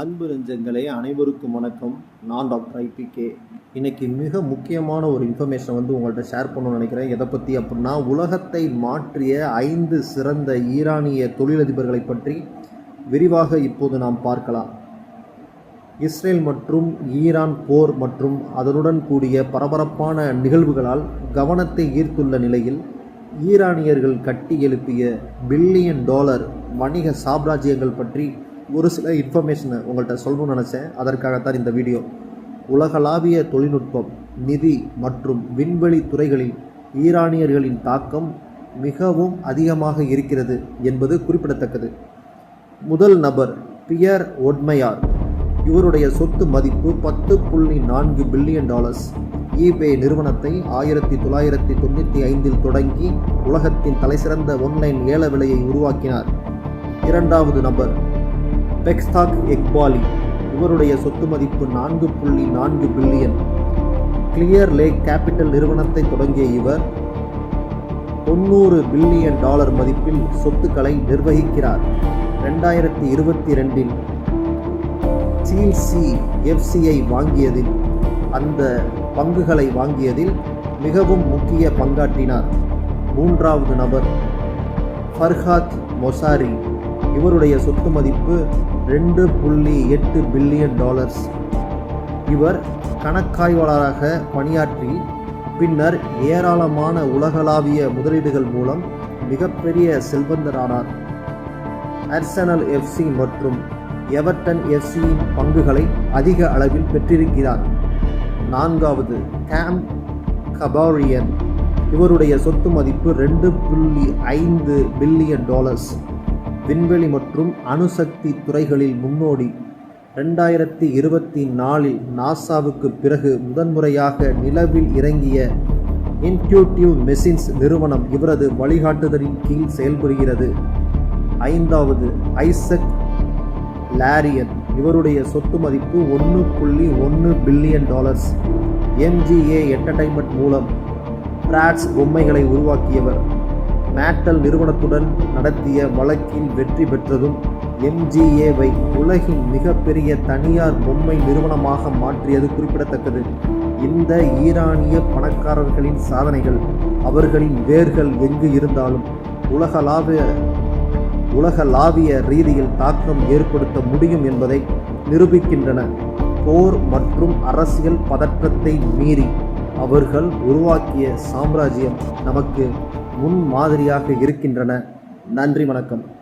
அன்பு நெஞ்சங்களே அனைவருக்கும் வணக்கம். நான் டாக்டர் ஐபிகே இன்னைக்கு மிக முக்கியமான ஒரு இன்ஃபர்மேஷன் வந்து உங்கள்கிட்ட ஷேர் பண்ணணும்னு நினைக்கிறேன். எதை பற்றி அப்படின்னா உலகத்தை மாற்றிய ஐந்து சிறந்த ஈரானிய தொழிலதிபர்களை பற்றி விரிவாக இப்போது நாம் பார்க்கலாம். இஸ்ரேல் மற்றும் ஈரான் போர் மற்றும் அதனுடன் கூடிய பரபரப்பான நிகழ்வுகளால் கவனத்தை ஈர்த்துள்ள நிலையில் ஈரானியர்கள் கட்டி எழுப்பிய பில்லியன் டாலர் வணிக சாம்ராஜ்யங்கள் பற்றி ஒரு சில இன்ஃபர்மேஷனை உங்கள்கிட்ட சொல்லணும்னு நினச்சேன். அதற்காகத்தான் இந்த வீடியோ உலகளாவிய தொழில்நுட்பம் நிதி மற்றும் விண்வெளி துறைகளில் ஈரானியர்களின் தாக்கம் மிகவும் அதிகமாக இருக்கிறது என்பது குறிப்பிடத்தக்கது. முதல் நபர் பியர் ஒட்மையார். இவருடைய சொத்து மதிப்பு பத்து புள்ளி நான்கு பில்லியன் டாலர்ஸ். ஈபே நிறுவனத்தை ஆயிரத்தி தொள்ளாயிரத்தி தொண்ணூற்றி ஐந்தில் தொடங்கி உலகத்தின் தலைசிறந்த ஒன்லைன் ஏல விலையை உருவாக்கினார். இரண்டாவது நபர் பெக்ஸ்தாக் எக்பாலி இவருடைய சொத்து மதிப்பு நான்கு புள்ளி நான்கு பில்லியன். கிளியர் லேக் கேபிட்டல் நிறுவனத்தை தொடங்கிய இவர் தொண்ணூறு பில்லியன் டாலர் மதிப்பில் சொத்துக்களை நிர்வகிக்கிறார். ரெண்டாயிரத்தி இருபத்தி ரெண்டில் சீல்சி எஃப்சியை வாங்கியதில் அந்த பங்குகளை வாங்கியதில் மிகவும் முக்கிய பங்காற்றினார். மூன்றாவது நபர் ஃபர்ஹாத் மொசாரி. இவருடைய சொத்து மதிப்பு ரெண்டு புள்ளி எட்டு பில்லியன் டாலர்ஸ். இவர் கணக்காய்வாளராக பணியாற்றி பின்னர் ஏராளமான உலகளாவிய முதலீடுகள் மூலம் மிகப்பெரிய செல்வந்தரானார். அர்சனல் எஃப்சி மற்றும் எவர்டன் எஃப்சியின் பங்குகளை அதிக அளவில் பெற்றிருக்கிறார். நான்காவது கேம் கபாரியன் இவருடைய சொத்து மதிப்பு ரெண்டு புள்ளி ஐந்து பில்லியன் டாலர்ஸ். விண்வெளி மற்றும் அணுசக்தி துறைகளில் முன்னோடி. ரெண்டாயிரத்தி இருபத்தி நாலில் நாசாவுக்கு பிறகு முதன்முறையாக நிலவில் இறங்கிய இன்ட்யூட்டிவ் மெஷின்ஸ் நிறுவனம் இவரது வழிகாட்டுதலின் கீழ் செயல்படுகிறது. ஐந்தாவது ஐசக் லாரியன். இவருடைய சொத்து மதிப்பு ஒன்று புள்ளி ஒன்று பில்லியன் டாலர்ஸ். எம்ஜிஏ என்டர்டைன்மெண்ட் மூலம் பிராட்ஸ் பொம்மைகளை உருவாக்கியவர். மேட்டல் நிறுவனத்துடன் நடத்திய வழக்கில் வெற்றி பெற்றதும் எம்ஜிஏவை உலகின் மிகப்பெரிய தனியார் பொம்மை நிறுவனமாக மாற்றியது குறிப்பிடத்தக்கது. இந்த ஈரானிய பணக்காரர்களின் சாதனைகள் அவர்களின் வேர்கள் எங்கு இருந்தாலும் உலகளாவிய உலகளாவிய ரீதியில் தாக்கம் ஏற்படுத்த முடியும் என்பதை நிரூபிக்கின்றன. போர் மற்றும் அரசியல் பதற்றத்தை மீறி அவர்கள் உருவாக்கிய சாம்ராஜ்யம் நமக்கு முன்மாதிரியாக இருக்கின்றன. நன்றி வணக்கம்.